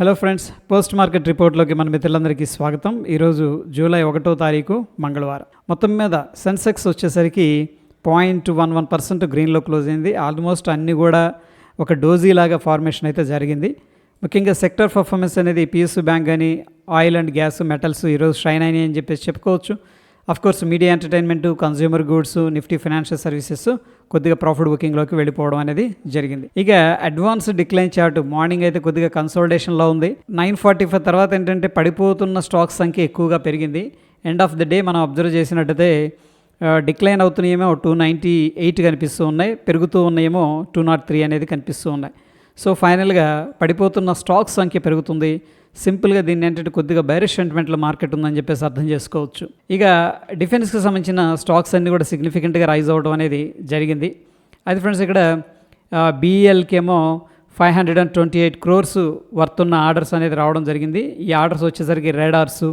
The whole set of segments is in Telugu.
హలో ఫ్రెండ్స్ పోస్ట్ మార్కెట్ రిపోర్ట్లోకి మన మిత్రులందరికీ స్వాగతం. ఈరోజు జూలై ఒకటో తారీఖు మంగళవారం. మొత్తం మీద సెన్సెక్స్ వచ్చేసరికి పాయింట్ వన్ వన్ పర్సెంట్ గ్రీన్లో క్లోజ్ అయింది. ఆల్మోస్ట్ అన్నీ కూడా ఒక డోజీ లాగా ఫార్మేషన్ అయితే జరిగింది. ముఖ్యంగా సెక్టర్ పర్ఫార్మెన్స్ అనేది పిఎస్యు బ్యాంక్ కానీ ఆయిల్ అండ్ గ్యాస్ మెటల్స్ ఈరోజు షైన్ అయినాయి అని చెప్పేసి చెప్పుకోవచ్చు. Of course media entertainment consumer goods Nifty financial services కొద్దిగా ప్రాఫిట్ బుకింగ్లోకి వెళ్ళిపోవడం అనేది జరిగింది. ఇక అడ్వాన్స్ డిక్లైన్ చార్ట్ మార్నింగ్ అయితే కొద్దిగా కన్సల్టేషన్లో ఉంది. నైన్ ఫార్టీ ఫైవ్ తర్వాత ఏంటంటే పడిపోతున్న స్టాక్స్ సంఖ్య ఎక్కువగా పెరిగింది. ఎండ్ ఆఫ్ ద డే మనం అబ్జర్వ్ చేసినట్టయితే డిక్లైన్ అవుతున్నాయేమో టూ నైంటీ ఎయిట్ కనిపిస్తూ ఉన్నాయి. పెరుగుతూ ఉన్నాయేమో టూ నాట్ త్రీ అనేది కనిపిస్తూ ఉన్నాయి. సో ఫైనల్గా పడిపోతున్న స్టాక్స్ సంఖ్య పెరుగుతుంది. సింపుల్గా దీన్ని ఏంటంటే కొద్దిగా బైరిష్ సెంటిమెంట్లో మార్కెట్ ఉందని చెప్పేసి అర్థం చేసుకోవచ్చు. ఇక డిఫెన్స్కి సంబంధించిన స్టాక్స్ అన్నీ కూడా సిగ్నిఫికెంట్గా రైజ్ అవ్వడం అనేది జరిగింది. అది ఫ్రెండ్స్ ఇక్కడ బీఎల్కి five hundred and twenty eight crores వర్తున్న orders అనేది రావడం జరిగింది. ఈ ఆర్డర్స్ వచ్చేసరికి రేడార్స్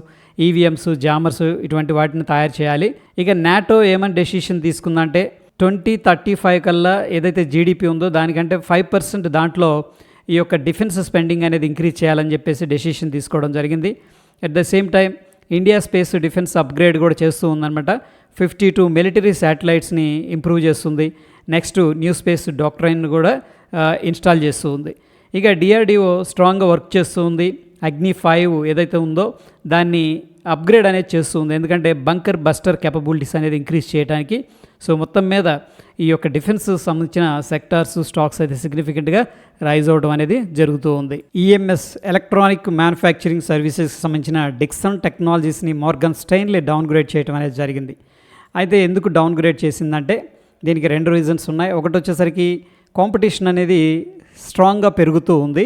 ఈవీఎంస్ జామర్స్ ఇటువంటి వాటిని తయారు చేయాలి. ఇక నాటో ఏమని డెసిషన్ తీసుకుందంటే ట్వంటీ థర్టీ ఫైవ్ కల్లా ఏదైతే జీడిపి ఉందో దానికంటే ఫైవ్ పర్సెంట్ దాంట్లో ఈ యొక్క డిఫెన్స్ స్పెండింగ్ అనేది ఇంక్రీజ్ చేయాలని చెప్పేసి డెసిషన్ తీసుకోవడం జరిగింది. At the same time India space defence upgrade కూడా చేస్తూ ఉందన్నమాట. ఫిఫ్టీ టూ మిలిటరీ శాటిలైట్స్ని ఇంప్రూవ్ చేస్తుంది. నెక్స్ట్ న్యూ స్పేస్ డాక్టరైన్ కూడా ఇన్స్టాల్ చేస్తూ ఉంది. ఇక డిఆర్డిఓ స్ట్రాంగ్గా వర్క్ చేస్తూ ఉంది. అగ్ని ఫైవ్ ఏదైతే ఉందో దాన్ని అప్గ్రేడ్ అనేది చేస్తూ ఉంది. ఎందుకంటే బంకర్ బస్టర్ కెపబిలిటీస్ అనేది ఇంక్రీజ్ చేయడానికి సో మొత్తం మీద ఈ యొక్క డిఫెన్స్ సంబంధించిన సెక్టార్స్ స్టాక్స్ అయితే సిగ్నిఫికెంట్గా రైజ్ అవడం అనేది జరుగుతూ ఉంది. ఈఎంఎస్ ఎలక్ట్రానిక్ మ్యానుఫ్యాక్చరింగ్ సర్వీసెస్కి సంబంధించిన డిక్సన్ టెక్నాలజీస్ని మార్గన్ స్టైన్లే డౌన్గ్రేడ్ చేయడం అనేది జరిగింది. అయితే ఎందుకు డౌన్గ్రేడ్ చేసిందంటే దీనికి రెండు రీజన్స్ ఉన్నాయి. ఒకటి వచ్చేసరికి కాంపిటీషన్ అనేది స్ట్రాంగ్గా పెరుగుతూ ఉంది.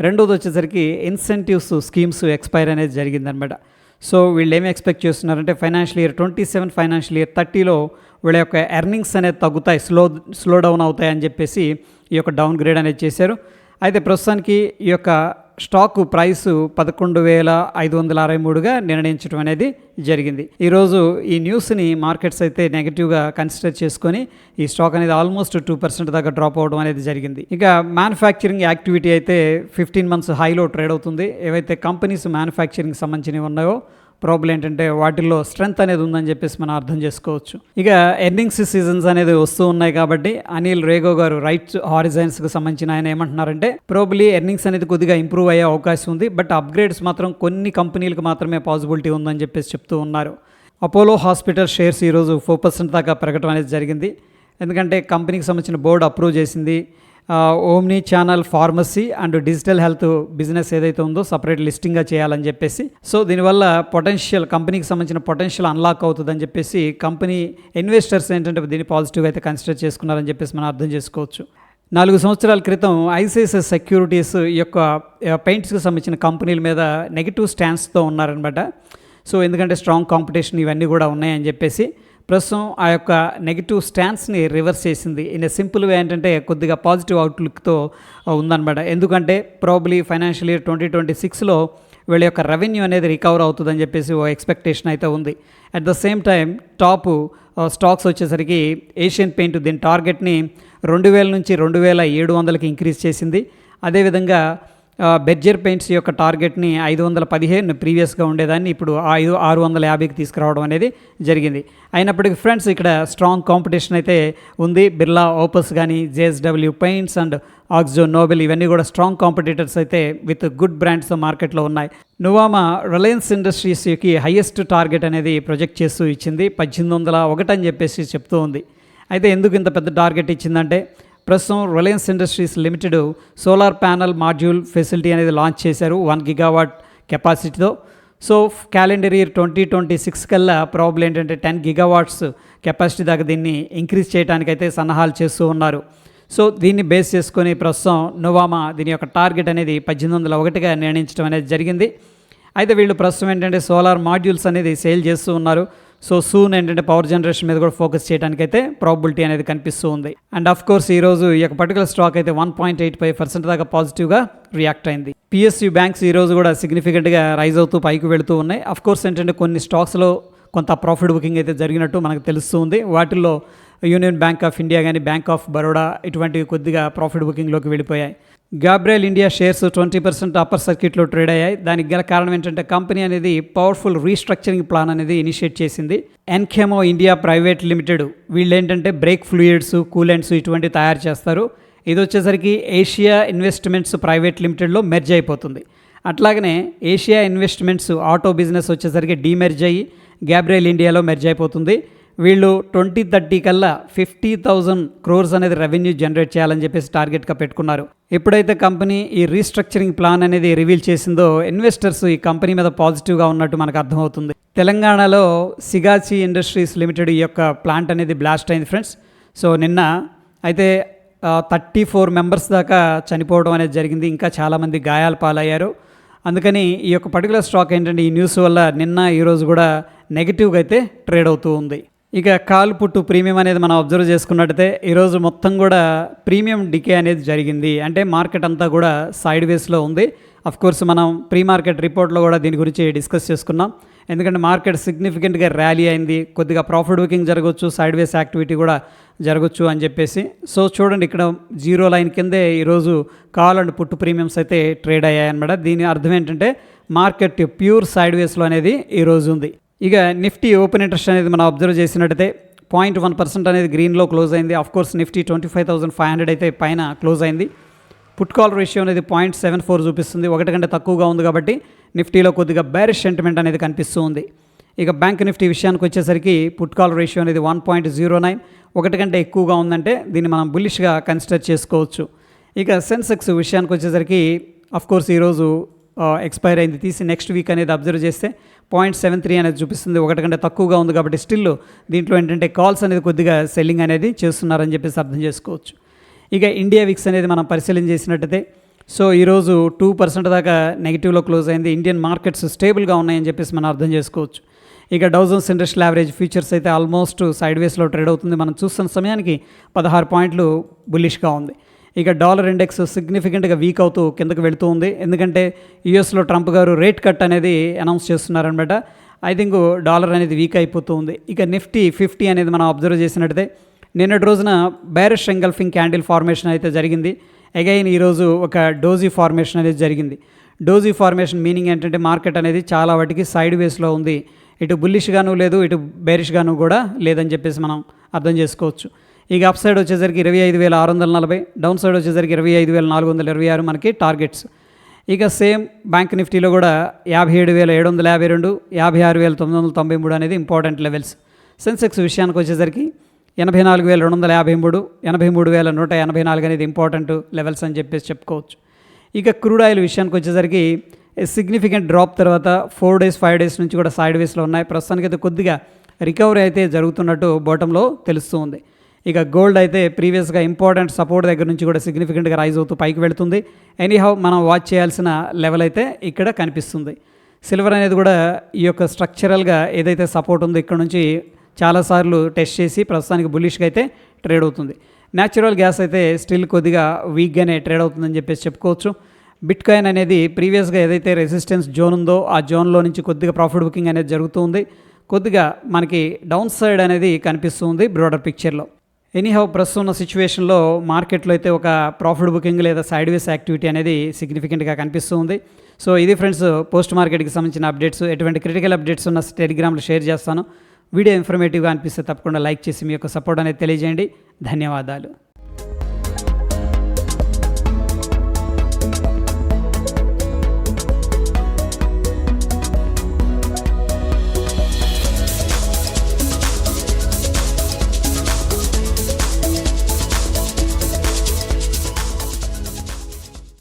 రెండోది వచ్చేసరికి ఇన్సెంటివ్స్ స్కీమ్స్ ఎక్స్పైర్ అనేది జరిగిందనమాట సో వీళ్ళు ఏమి ఎక్స్పెక్ట్ చేస్తున్నారంటే financial year twenty seven financial year థర్టీలో వీళ్ళ యొక్క ఎర్నింగ్స్ అనేది తగ్గుతాయి స్లో స్లో డౌన్ అవుతాయి అని చెప్పేసి ఈ యొక్క డౌన్ గ్రేడ్ అనేది చేశారు. అయితే ప్రస్తుతానికి ఈ యొక్క స్టాక్ ప్రైస్ పదకొండు వేల ఐదు వందల అరవై మూడుగా నిర్ణయించడం అనేది జరిగింది. ఈరోజు ఈ న్యూస్ని మార్కెట్స్ అయితే నెగిటివ్గా కన్సిడర్ చేసుకొని ఈ స్టాక్ అనేది ఆల్మోస్ట్ టూ పర్సెంట్ దాకా డ్రాప్ అవడం అనేది జరిగింది. ఇక మ్యానుఫ్యాక్చరింగ్ యాక్టివిటీ అయితే ఫిఫ్టీన్ మంత్స్ హైలో ట్రేడ్ అవుతుంది. ఏవైతే కంపెనీస్ మ్యానుఫ్యాక్చరింగ్ సంబంధించినవి ఉన్నాయో ప్రాబ్లం ఏంటంటే వాటిల్లో స్ట్రెంగ్త్ అనేది ఉందని చెప్పేసి మనం అర్థం చేసుకోవచ్చు. ఇక ఎర్నింగ్స్ సీజన్స్ అనేది వస్తూ ఉన్నాయి కాబట్టి అనిల్ రేగో గారు రైట్ హారిజైన్స్కి సంబంధించిన ఆయన ఏమంటున్నారంటే ప్రాబ్లీ ఎర్నింగ్స్ అనేది కొద్దిగా ఇంప్రూవ్ అయ్యే అవకాశం ఉంది బట్ అప్గ్రేడ్స్ మాత్రం కొన్ని కంపెనీలకు మాత్రమే పాసిబిలిటీ ఉందని చెప్పేసి చెప్తూ ఉన్నారు. అపోలో హాస్పిటల్ షేర్స్ ఈరోజు ఫోర్ పర్సెంట్ దాకా పెరగడం అనేది జరిగింది. ఎందుకంటే కంపెనీకి సంబంధించిన బోర్డు అప్రూవ్ చేసింది. Omni channel pharmacy and digital health business ఏదైతే ఉందో సపరేట్ లిస్టింగ్గా చేయాలని చెప్పేసి సో దీనివల్ల పొటెన్షియల్ కంపెనీకి సంబంధించిన పొటెన్షియల్ అన్లాక్ అవుతుందని చెప్పేసి కంపెనీ ఇన్వెస్టర్స్ ఏంటంటే దీన్ని పాజిటివ్గా అయితే కన్సిడర్ చేసుకున్నారని చెప్పేసి మనం అర్థం చేసుకోవచ్చు. నాలుగు సంవత్సరాల క్రితం ఐసిఐసిఐ సెక్యూరిటీస్ యొక్క పెయింట్స్కి సంబంధించిన కంపెనీల మీద నెగిటివ్ స్టాండ్స్తో ఉన్నారనమాట సో ఎందుకంటే స్ట్రాంగ్ కాంపిటీషన్ ఇవన్నీ కూడా ఉన్నాయని చెప్పేసి ప్రస్తుతం ఆ యొక్క నెగిటివ్ స్టాండ్స్ని రివర్స్ చేసింది. ఇన్ ఏ సింపుల్ వే ఏంటంటే కొద్దిగా పాజిటివ్ అవుట్లుక్తో ఉందన్నమాట. ఎందుకంటే probably financial year twenty twenty సిక్స్లో వీళ్ళ యొక్క రెవెన్యూ అనేది రికవర్ అవుతుందని చెప్పేసి ఓ ఎక్స్పెక్టేషన్ అయితే ఉంది. At the same time top stocks వచ్చేసరికి ఏషియన్ పెయింట్ దీని టార్గెట్ని రెండు వేల నుంచి రెండు వేల ఏడు వందలకి ఇంక్రీజ్ చేసింది. అదేవిధంగా బెర్జర్ పెయింట్స్ యొక్క టార్గెట్ని ఐదు వందల పదిహేను ప్రీవియస్గా ఉండేదాన్ని. ఇప్పుడు ఐదు ఆరు వందల యాభైకి తీసుకురావడం అనేది జరిగింది. అయినప్పటికీ ఫ్రెండ్స్ ఇక్కడ స్ట్రాంగ్ కాంపిటీషన్ అయితే ఉంది. బిర్లా ఓపస్ కానీ JSW paints and Akzo Nobel ఇవన్నీ కూడా స్ట్రాంగ్ కాంపిటీటర్స్ అయితే విత్ గుడ్ బ్రాండ్స్ మార్కెట్లో ఉన్నాయి. నువామా రిలయన్స్ ఇండస్ట్రీస్కి హయ్యెస్ట్ టార్గెట్ అనేది ప్రొజెక్ట్ చేస్తూ ఇచ్చింది. పద్దెనిమిది వందల ఒకటి అని చెప్పేసి చెప్తూ ఉంది. అయితే ఎందుకు ఇంత పెద్ద టార్గెట్ ఇచ్చిందంటే ప్రస్తుతం Reliance Industries Limited solar panel module facility అనేది లాంచ్ చేశారు one gigawatt కెపాసిటీతో. So calendar year twenty twenty six కల్లా ప్రాబ్లం ఏంటంటే టెన్ గిగావాట్స్ కెపాసిటీ దాకా దీన్ని ఇంక్రీజ్ చేయడానికైతే సన్నాహాలు చేస్తూ ఉన్నారు. సో దీన్ని బేస్ చేసుకొని ప్రస్తుతం నోవామా దీని యొక్క టార్గెట్ అనేది పద్దెనిమిది వందల ఒకటిగా నిర్ణయించడం అనేది జరిగింది. అయితే వీళ్ళు ప్రస్తుతం ఏంటంటే సోలార్ మాడ్యూల్స్ అనేది సేల్ చేస్తూ ఉన్నారు. సో సూన్ ఏంటంటే పవర్ జనరేషన్ మీద కూడా ఫోకస్ చేయడానికి అయితే ప్రాబిలిటీ అనేది కనిపిస్తూ ఉంది. అండ్ ఆఫ్ కోర్స్ ఈ రోజు ఈ యొక్క పర్టికులర్ స్టాక్ అయితే one point eight five percent దాకా పాజిటివ్గా రియాక్ట్ అయింది. పిఎస్యు బ్యాంక్స్ ఈ రోజు కూడా సిగ్నిఫికెంట్గా రైజ్ అవుతూ పైకి వెళుతూ ఉన్నాయి. అఫ్ కోర్స్ ఏంటంటే కొన్ని స్టాక్స్లో కొంత ప్రాఫిట్ బుకింగ్ అయితే జరిగినట్టు మనకు తెలుస్తూ ఉంది. వాటిల్లో యూనియన్ బ్యాంక్ ఆఫ్ ఇండియా కానీ బ్యాంక్ ఆఫ్ బరోడా ఇటువంటివి కొద్దిగా ప్రాఫిట్ బుకింగ్లోకి వెళ్ళిపోయాయి. Gabriel India shares twenty percent upper సర్క్యూట్లో ట్రేడ్ అయ్యాయి. దానికి గల కారణం ఏంటంటే కంపెనీ అనేది పవర్ఫుల్ రీస్ట్రక్చరింగ్ ప్లాన్ అనేది ఇనిషియేట్ చేసింది. ఎన్కెమో ఇండియా ప్రైవేట్ లిమిటెడ్ వీళ్ళు ఏంటంటే బ్రేక్ ఫ్లూయిడ్స్ కూలెంట్స్ ఇటువంటి తయారు చేస్తారు. ఇది వచ్చేసరికి ఏషియా ఇన్వెస్ట్మెంట్స్ ప్రైవేట్ లిమిటెడ్లో మెర్జ్ అయిపోతుంది. అట్లాగనే ఏషియా ఇన్వెస్ట్మెంట్స్ ఆటో బిజినెస్ వచ్చేసరికి డీమెర్జ్ అయ్యి గ్యాబ్రియల్ ఇండియాలో మెర్జ్ అయిపోతుంది. వీళ్ళు ట్వంటీ థర్టీ కల్లా ఫిఫ్టీ థౌజండ్ క్రోర్స్ అనేది రెవెన్యూ జనరేట్ చేయాలని చెప్పేసి టార్గెట్గా పెట్టుకున్నారు. ఎప్పుడైతే కంపెనీ ఈ రీస్ట్రక్చరింగ్ ప్లాన్ అనేది రివీల్ చేసిందో ఇన్వెస్టర్స్ ఈ కంపెనీ మీద పాజిటివ్గా ఉన్నట్టు మనకు అర్థమవుతుంది. తెలంగాణలో సిగాచి ఇండస్ట్రీస్ లిమిటెడ్ ఈ యొక్క ప్లాంట్ అనేది బ్లాస్ట్ అయింది ఫ్రెండ్స్. సో నిన్న అయితే థర్టీ ఫోర్ మెంబర్స్ దాకా చనిపోవడం అనేది జరిగింది. ఇంకా చాలామంది గాయాల పాలయ్యారు. అందుకని ఈ యొక్క పర్టికులర్ స్టాక్ ఏంటంటే ఈ న్యూస్ వల్ల నిన్న ఈరోజు కూడా నెగిటివ్గా అయితే ట్రేడ్ అవుతూ ఉంది. ఇక కాలు పుట్టు ప్రీమియం అనేది మనం అబ్జర్వ్ చేసుకున్నట్టయితే ఈరోజు మొత్తం కూడా ప్రీమియం డికే అనేది జరిగింది. అంటే మార్కెట్ అంతా కూడా సైడ్ వేస్లో ఉంది. అఫ్ కోర్స్ మనం ప్రీ మార్కెట్ రిపోర్ట్లో కూడా దీని గురించి డిస్కస్ చేసుకున్నాం. ఎందుకంటే మార్కెట్ సిగ్నిఫికెంట్గా ర్యాలీ అయింది. కొద్దిగా ప్రాఫిట్ బుకింగ్ జరగవచ్చు సైడ్ వేస్ యాక్టివిటీ కూడా జరగచ్చు అని చెప్పేసి. సో చూడండి ఇక్కడ జీరో లైన్ కిందే ఈరోజు కాల్ అండ్ పుట్టు ప్రీమియమ్స్ అయితే ట్రేడ్ అయ్యాయన్నమాట. దీని అర్థం ఏంటంటే మార్కెట్ ప్యూర్ సైడ్ వేస్లో అనేది ఈరోజు ఉంది. ఇక నిఫ్టీ ఓపెన్ ఇంట్రెస్ట్ అనేది మనం అబ్జర్వ్ చేసినట్టయితే పాయింట్ వన్ పర్సెంట్ అనేది గ్రీన్లో క్లోజ్ అయింది. Of course Nifty twenty five thousand five hundred అయితే పైన క్లోజ్ అయింది. పుట్ కాల్ రేషియో అనేది పాయింట్ సెవెన్ ఫోర్ చూపిస్తుంది. ఒకటి కంటే తక్కువగా ఉంది కాబట్టి నిఫ్టీలో కొద్దిగా బ్యారిష్ సెంటిమెంట్ అనేది కనిపిస్తూ ఉంది. ఇక బ్యాంక్ నిఫ్టీ విషయానికి వచ్చేసరికి పుట్ కాల్ రేషియో అనేది వన్ పాయింట్ జీరో నైన్. ఒకటి కంటే ఎక్కువగా ఉందంటే దీన్ని మనం బుల్లిష్గా కన్సిడర్ చేసుకోవచ్చు. ఇక సెన్సెక్స్ విషయానికి వచ్చేసరికి అఫ్ కోర్స్ ఈరోజు ఎక్స్పైర్ అయింది. తీసి నెక్స్ట్ వీక్ అనేది అబ్జర్వ్ చేస్తే పాయింట్ సెవెన్ త్రీ అనేది చూపిస్తుంది. ఒకటి కంటే తక్కువగా ఉంది కాబట్టి స్టిల్ దీంట్లో ఏంటంటే కాల్స్ అనేది కొద్దిగా సెల్లింగ్ అనేది చేస్తున్నారని చెప్పేసి అర్థం చేసుకోవచ్చు. ఇక ఇండియా విక్స్ అనేది మనం పరిశీలన చేసినట్టయితే సో ఈరోజు టూ పర్సెంట్ దాకా నెగిటివ్లో క్లోజ్ అయింది. ఇండియన్ మార్కెట్స్ స్టేబుల్గా ఉన్నాయని చెప్పేసి మనం అర్థం చేసుకోవచ్చు. ఇక Dow Jones industrial average futures అయితే ఆల్మోస్ట్ సైడ్ వేస్లో ట్రేడ్ అవుతుంది. మనం చూస్తున్న సమయానికి పదహారు పాయింట్లు బుల్లిష్గా ఉంది. ఇక డాలర్ ఇండెక్స్ సిగ్నిఫికెంట్గా వీక్ అవుతూ కిందకు వెళుతూ ఉంది. ఎందుకంటే యుఎస్లో ట్రంప్ గారు రేట్ కట్ అనేది అనౌన్స్ చేస్తున్నారనమాట. ఐ థింక్ డాలర్ అనేది వీక్ అయిపోతూ ఉంది. ఇక నిఫ్టీ ఫిఫ్టీ అనేది మనం అబ్జర్వ్ చేసినట్టయితే నిన్నటి రోజున బ్యారిష్ ఎంగల్ఫింగ్ క్యాండిల్ ఫార్మేషన్ అయితే జరిగింది. అగైన్ ఈరోజు ఒక డోజీ ఫార్మేషన్ అనేది జరిగింది. డోజీ ఫార్మేషన్ మీనింగ్ ఏంటంటే మార్కెట్ అనేది చాలా వాటికి సైడ్ వేస్లో ఉంది. ఇటు బుల్లిష్గాను లేదు ఇటు బేరిష్గాను కూడా లేదని చెప్పేసి మనం అర్థం చేసుకోవచ్చు. ఇక అప్ సైడ్ వచ్చేసరికి ఇరవై ఐదు వేల ఆరు వందల నలభై డౌన్ సైడ్ వచ్చేసరికి ఇరవై ఐదు వేల నాలుగు వందల ఇరవై ఆరు మనకి టార్గెట్స్ ఇక సేమ్ బ్యాంక్ నిఫ్టీలో కూడా యాభై ఏడు వేల ఏడు వందల యాభై రెండు యాభై ఆరు వేల తొమ్మిది వందల తొంభై మూడు అనేది ఇంపార్టెంట్ లెవెల్స్ సెన్సెక్స్ విషయానికి వచ్చేసరికి ఎనభై నాలుగు వేల రెండు వందల యాభై మూడు ఎనభై మూడు వేల నూట ఎనభై నాలుగు అనేది ఇంపార్టెంట్ లెవెల్స్ అని చెప్పేసి చెప్పుకోవచ్చు. ఇక క్రూడ్ ఆయిల్ విషయానికి వచ్చేసరికి సిగ్నిఫికెంట్ డ్రాప్ తర్వాత ఫోర్ డేస్ ఫైవ్ డేస్ నుంచి కూడా సైడ్ వేస్లో ఉన్నాయి. ప్రస్తుతానికి అయితే కొద్దిగా రికవరీ అయితే జరుగుతున్నట్టు బాటంలో తెలుస్తూ ఉంది. ఇక గోల్డ్ అయితే ప్రీవియస్గా ఇంపార్టెంట్ సపోర్ట్ దగ్గర నుంచి కూడా సిగ్నిఫికెంట్గా రైజ్ అవుతూ పైకి వెళుతుంది. ఎనీహౌ మనం వాచ్ చేయాల్సిన లెవెల్ అయితే ఇక్కడ కనిపిస్తుంది. సిల్వర్ అనేది కూడా ఈ యొక్క స్ట్రక్చరల్గా ఏదైతే సపోర్ట్ ఉందో ఇక్కడ నుంచి చాలాసార్లు టెస్ట్ చేసి ప్రస్తుతానికి బుల్లిష్గా అయితే ట్రేడ్ అవుతుంది. న్యాచురల్ గ్యాస్ అయితే స్టిల్ కొద్దిగా వీక్గానే ట్రేడ్ అవుతుందని చెప్పేసి చెప్పుకోవచ్చు. బిట్ కాయిన్ అనేది ప్రీవియస్గా ఏదైతే రెసిస్టెన్స్ జోన్ ఉందో ఆ జోన్లో నుంచి కొద్దిగా ప్రాఫిట్ బుకింగ్ అనేది జరుగుతుంది కొద్దిగా మనకి డౌన్ సైడ్ అనేది కనిపిస్తుంది బ్రోడర్ పిక్చర్లో ఎనీహౌ ప్రస్తుతం ఉన్న సిచ్యువేషన్లో మార్కెట్లో అయితే ఒక ప్రాఫిట్ బుకింగ్ లేదా సైడ్ వేస్ యాక్టివిటీ అనేది సిగ్నిఫికెంట్గా కనిపిస్తూ ఉంది. సో ఇది ఫ్రెండ్స్ పోస్ట్ మార్కెట్కి సంబంధించిన అప్డేట్స్ ఎటువంటి క్రిటికల్ అప్డేట్స్ ఉన్న టెలిగ్రామ్లో షేర్ చేస్తాను. వీడియో ఇన్ఫర్మేటివ్గా అనిపిస్తే తప్పకుండా లైక్ చేసి మీ యొక్క సపోర్ట్ అనేది తెలియజేయండి. ధన్యవాదాలు.